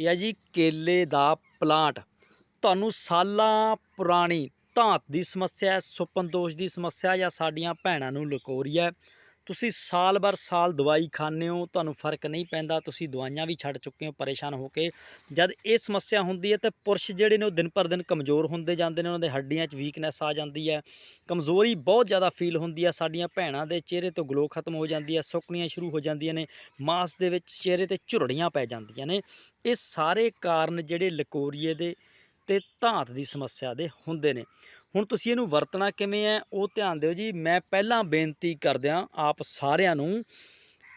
ਇਹ ਹੈ ਜੀ ਕੇਲੇ ਦਾ ਪਲਾਂਟ ਤੁਹਾਨੂੰ ਸਾਲਾਂ ਪੁਰਾਣੀ ਧਾਤ ਦੀ ਸਮੱਸਿਆ ਸੁਪਨ ਦੋਸ਼ ਦੀ ਸਮੱਸਿਆ ਜਾਂ ਸਾਡੀਆਂ ਭੈਣਾਂ ਨੂੰ ਲਕੋਰੀਆ ਹੈ। ਤੁਸੀਂ ਸਾਲ ਬਰ ਸਾਲ ਦਵਾਈ ਖਾਂਦੇ ਹੋ, ਤੁਹਾਨੂੰ ਫ਼ਰਕ ਨਹੀਂ ਪੈਂਦਾ, ਤੁਸੀਂ ਦਵਾਈਆਂ ਵੀ ਛੱਡ ਚੁੱਕੇ ਹੋ, ਪਰੇਸ਼ਾਨ ਹੋ ਕੇ। ਜਦ ਇਹ ਸਮੱਸਿਆ ਹੁੰਦੀ ਹੈ, ਤੇ ਪੁਰਸ਼ ਜਿਹੜੇ ਨੇ ਉਹ ਦਿਨ ਪਰ ਦਿਨ ਕਮਜ਼ੋਰ ਹੁੰਦੇ ਜਾਂਦੇ ਨੇ, ਉਹਨਾਂ ਦੇ ਹੱਡੀਆਂ 'ਚ ਵੀਕਨੈਸ ਆ ਜਾਂਦੀ ਹੈ। ਕਮਜ਼ੋਰੀ ਬਹੁਤ ਜ਼ਿਆਦਾ ਫੀਲ ਹੁੰਦੀ ਹੈ, ਸਾਡੀਆਂ ਭੈਣਾਂ ਦੇ ਚਿਹਰੇ ਤੋਂ ਗਲੋ ਖਤਮ ਹੋ ਜਾਂਦੀ ਹੈ, ਸੁੱਕਣੀਆਂ ਸ਼ੁਰੂ ਹੋ ਜਾਂਦੀਆਂ ਨੇ, ਮਾਸ ਦੇ ਵਿੱਚ ਚਿਹਰੇ ਤੇ ਝੁਰੜੀਆਂ ਪੈ ਜਾਂਦੀਆਂ ਨੇ। ਇਹ ਸਾਰੇ ਕਾਰਨ ਜਿਹੜੇ ਲਕੋਰੀਏ ਦੇ ਤੇ ਧਾਤ ਦੀ ਸਮੱਸਿਆ ਦੇ ਹੁੰਦੇ ਨੇ। ਹੁਣ ਤੁਸੀਂ ਇਹਨੂੰ ਵਰਤਣਾ ਕਿਵੇਂ ਹੈ, ਉਹ ਧਿਆਨ ਦਿਓ ਜੀ। ਮੈਂ ਪਹਿਲਾਂ ਬੇਨਤੀ ਕਰਦਿਆਂ ਆਪ ਸਾਰਿਆਂ ਨੂੰ,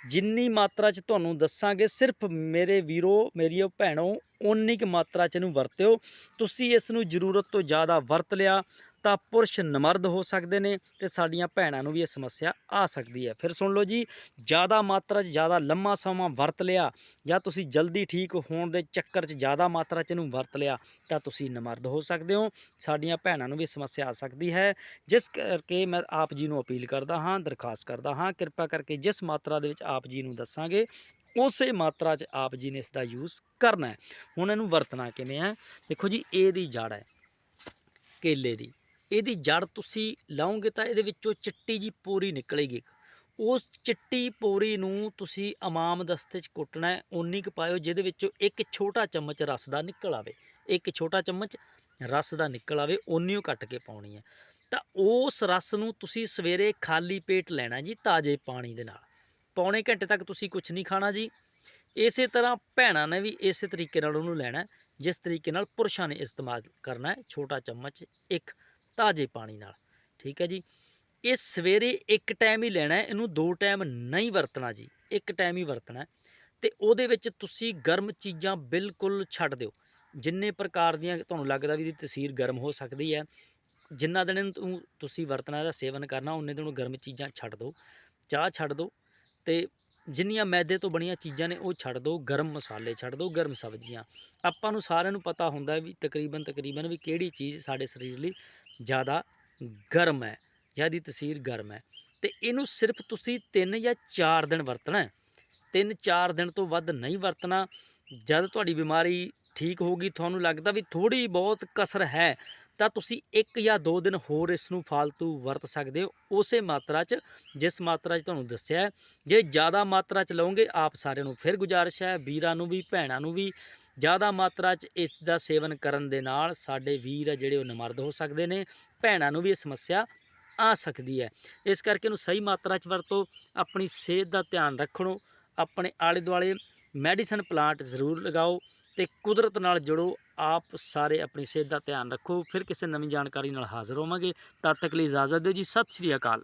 ਜਿੰਨੀ ਮਾਤਰਾ 'ਚ ਤੁਹਾਨੂੰ ਦੱਸਾਂਗੇ, ਸਿਰਫ ਮੇਰੇ ਵੀਰੋ, ਮੇਰੀਓ ਭੈਣੋ, ਓਨੀ ਕੁ ਮਾਤਰਾ 'ਚ ਇਹਨੂੰ ਵਰਤਿਓ। ਤੁਸੀਂ ਇਸ ਨੂੰ ਜ਼ਰੂਰਤ ਤੋਂ ਜ਼ਿਆਦਾ ਵਰਤ ਲਿਆ ਤਾਂ ਪੁਰਸ਼ ਨਮਰਦ ਹੋ ਸਕਦੇ ਨੇ ਤੇ ਸਾਡੀਆਂ ਭੈਣਾਂ ਨੂੰ ਵੀ ਇਹ ਸਮੱਸਿਆ ਆ ਸਕਦੀ ਹੈ। ਫਿਰ ਸੁਣ ਲਓ ਜੀ, ਜ਼ਿਆਦਾ ਮਾਤਰਾ 'ਚ ਜ਼ਿਆਦਾ ਲੰਮਾ ਸਮਾਂ ਵਰਤ ਲਿਆ ਜਾਂ ਤੁਸੀਂ ਜਲਦੀ ਠੀਕ ਹੋਣ ਦੇ ਚੱਕਰ 'ਚ ਜ਼ਿਆਦਾ ਮਾਤਰਾ 'ਚ ਇਹਨੂੰ ਵਰਤ ਲਿਆ ਤਾਂ ਤੁਸੀਂ ਨਮਰਦ ਹੋ ਸਕਦੇ ਹੋ। ਸਾਡੀਆਂ ਭੈਣਾਂ ਨੂੰ ਵੀ ਸਮੱਸਿਆ ਆ ਸਕਦੀ ਹੈ। ਜਿਸ ਕਰਕੇ ਮੈਂ ਆਪ ਜੀ ਨੂੰ ਅਪੀਲ ਕਰਦਾ ਹਾਂ, ਦਰਖਾਸਤ ਕਰਦਾ ਹਾਂ, ਕਿਰਪਾ ਕਰਕੇ ਜਿਸ ਮਾਤਰਾ ਦੇ ਵਿੱਚ ਆਪ ਜੀ ਨੂੰ ਦੱਸਾਂਗੇ, ਉਸੇ ਮਾਤਰਾ 'ਚ ਆਪ ਜੀ ਨੇ ਇਸ ਦਾ ਯੂਜ਼ ਕਰਨਾ ਹੈ। ਹੁਣ ਇਹਨੂੰ ਵਰਤਣਾ ਕਿਵੇਂ ਹੈ? ਦੇਖੋ ਜੀ ਇਹਦੀ ਜੜ ਹੈ, ਕੇਲੇ ਦੀ। ਇਹਦੀ ਜੜ ਤੁਸੀਂ ਲਾਓਗੇ ਤਾਂ ਇਹਦੇ ਵਿੱਚੋਂ ਚਿੱਟੀ ਜੀ ਪੋਰੀ ਨਿਕਲੇਗੀ। ਉਸ ਚਿੱਟੀ ਪੋਰੀ ਨੂੰ ਤੁਸੀਂ ਅਮਾਮ ਦਸਤੇ 'ਚ ਕੁੱਟਣਾ ਹੈ ਉਨੀ ਕੁ ਪਾਇਓ ਜਿਹਦੇ ਵਿੱਚੋਂ ਇੱਕ ਛੋਟਾ ਚਮਚ ਰਸ ਦਾ ਨਿਕਲ ਆਵੇ। ਇੱਕ ਛੋਟਾ ਚਮਚ ਰਸ ਦਾ ਨਿਕਲ ਆਵੇ ਓਨੀ ਉਹ ਕੱਟ ਕੇ ਪਾਉਣੀ ਹੈ। ਤਾਂ ਉਸ ਰਸ ਨੂੰ ਤੁਸੀਂ ਸਵੇਰੇ ਖਾਲੀ ਪੇਟ ਲੈਣਾ ਜੀ ਤਾਜ਼ੇ ਪਾਣੀ ਦੇ ਨਾਲ। ਪੌਣੇ ਘੰਟੇ ਤੱਕ ਤੁਸੀਂ ਕੁਝ ਨਹੀਂ ਖਾਣਾ ਜੀ। ਇਸੇ ਤਰ੍ਹਾਂ ਭੈਣਾਂ ਨੇ ਵੀ ਇਸੇ ਤਰੀਕੇ ਨਾਲ ਉਹਨੂੰ ਲੈਣਾ ਜਿਸ ਤਰੀਕੇ ਨਾਲ ਪੁਰਸ਼ਾਂ ਨੇ ਇਸਤੇਮਾਲ ਕਰਨਾ ਹੈ। ਛੋਟਾ ਚਮਚ, ਇੱਕ ਤਾਜ਼ੇ ਪਾਣੀ ਨਾਲ, ਠੀਕ ਹੈ ਜੀ। ਇਹ ਸਵੇਰੇ ਇੱਕ ਟਾਈਮ ਹੀ ਲੈਣਾ ਇਹਨੂੰ ਦੋ ਟਾਈਮ ਨਹੀਂ ਵਰਤਣਾ ਜੀ, ਇੱਕ ਟਾਈਮ ਹੀ ਵਰਤਣਾ ਹੈ। ਤੇ ਉਹਦੇ ਵਿੱਚ ਤੁਸੀਂ ਗਰਮ ਚੀਜ਼ਾਂ ਬਿਲਕੁਲ ਛੱਡ ਦਿਓ। ਜਿੰਨੇ ਪ੍ਰਕਾਰ ਦੀਆਂ ਤੁਹਾਨੂੰ ਲੱਗਦਾ ਵੀ ਇਹਦੀ ਤਸੀਰ ਗਰਮ ਹੋ ਸਕਦੀ ਹੈ, ਜਿੰਨਾ ਦਿਨ ਤੁਸੀਂ ਵਰਤਣਾ, ਇਹਦਾ ਸੇਵਨ ਕਰਨਾ, ਉਹਨੇ ਦਿਨ ਗਰਮ ਚੀਜ਼ਾਂ ਛੱਡ ਦਿਓ। ਚਾਹ ਛੱਡ ਦਿਓ ਤੇ ਜਿੰਨੀਆਂ ਮੈਦੇ ਤੋਂ ਬਣੀਆਂ ਚੀਜ਼ਾਂ ਨੇ, ਉਹ ਛੱਡ ਦਿਓ। ਗਰਮ ਮਸਾਲੇ ਛੱਡ ਦਿਓ, ਗਰਮ ਸਬਜ਼ੀਆਂ। ਆਪਾਂ ਨੂੰ ਸਾਰਿਆਂ ਨੂੰ ਪਤਾ ਹੁੰਦਾ ਵੀ ਤਕਰੀਬਨ ਤਕਰੀਬਨ ਵੀ ਕਿਹੜੀ ਚੀਜ਼ ਸਾਡੇ ਸਰੀਰ ਲਈ ਜ਼ਿਆਦਾ ਗਰਮ ਹੈ, ਜਾਂ ਇਹਦੀ ਤਸੀਰ ਗਰਮ ਹੈ। ਤੇ ਇਹਨੂੰ ਸਿਰਫ ਤੁਸੀਂ 3 ਜਾਂ 4 ਦਿਨ ਵਰਤਣਾ ਹੈ। 3-4 ਦਿਨ ਤੋਂ ਵੱਧ ਨਹੀਂ ਵਰਤਣਾ। ਜਦ ਤੁਹਾਡੀ ਬਿਮਾਰੀ ਠੀਕ ਹੋ ਗਈ ਤੁਹਾਨੂੰ ਲੱਗਦਾ ਵੀ ਥੋੜੀ ਬਹੁਤ ਕਸਰ ਹੈ, ਤਾਂ ਤੁਸੀਂ ਇੱਕ ਜਾਂ ਦੋ ਦਿਨ ਹੋਰ ਇਸ ਨੂੰ ਫालतू ਵਰਤ ਸਕਦੇ ਹੋ। ਉਸੇ ਮਾਤਰਾ 'ਚ, ਜਿਸ ਮਾਤਰਾ 'ਚ ਤੁਹਾਨੂੰ ਦੱਸਿਆ ਜੇ ਜ਼ਿਆਦਾ ਮਾਤਰਾ 'ਚ ਲਓਗੇ, ਆਪ ਸਾਰਿਆਂ ਨੂੰ ਫਿਰ ਗੁਜ਼ਾਰਿਸ਼ ਹੈ, ਵੀਰਾਂ ਨੂੰ ਵੀ, ਭੈਣਾਂ ਨੂੰ ਵੀ। ਜ਼ਿਆਦਾ ਮਾਤਰਾ 'ਚ ਇਸ ਦਾ ਸੇਵਨ ਕਰਨ ਦੇ ਨਾਲ ਸਾਡੇ ਵੀਰ ਆ ਜਿਹੜੇ ਉਹ ਨਮਰਦ ਹੋ ਸਕਦੇ ਨੇ, ਭੈਣਾਂ ਨੂੰ ਵੀ ਇਹ ਸਮੱਸਿਆ ਆ ਸਕਦੀ ਹੈ। ਇਸ ਕਰਕੇ ਇਹਨੂੰ ਸਹੀ ਮਾਤਰਾ 'ਚ ਵਰਤੋ, ਆਪਣੀ ਸਿਹਤ ਦਾ ਧਿਆਨ ਰੱਖਣੋ, ਆਪਣੇ ਆਲੇ ਦੁਆਲੇ ਮੈਡੀਸਨ ਪਲਾਂਟ ਜ਼ਰੂਰ ਲਗਾਓ ਤੇ ਕੁਦਰਤ ਨਾਲ ਜੁੜੋ, ਆਪ ਸਾਰੇ ਆਪਣੀ ਸਿਹਤ ਦਾ ਧਿਆਨ ਰੱਖੋ। ਫਿਰ ਕਿਸੇ ਨਵੀਂ ਜਾਣਕਾਰੀ ਨਾਲ ਹਾਜ਼ਰ ਹੋਵਾਂਗੇ। ਤਦ ਤੱਕ ਲਈ ਇਜਾਜ਼ਤ ਦਿਓ ਜੀ, ਸਤਿ ਸ਼੍ਰੀ ਅਕਾਲ।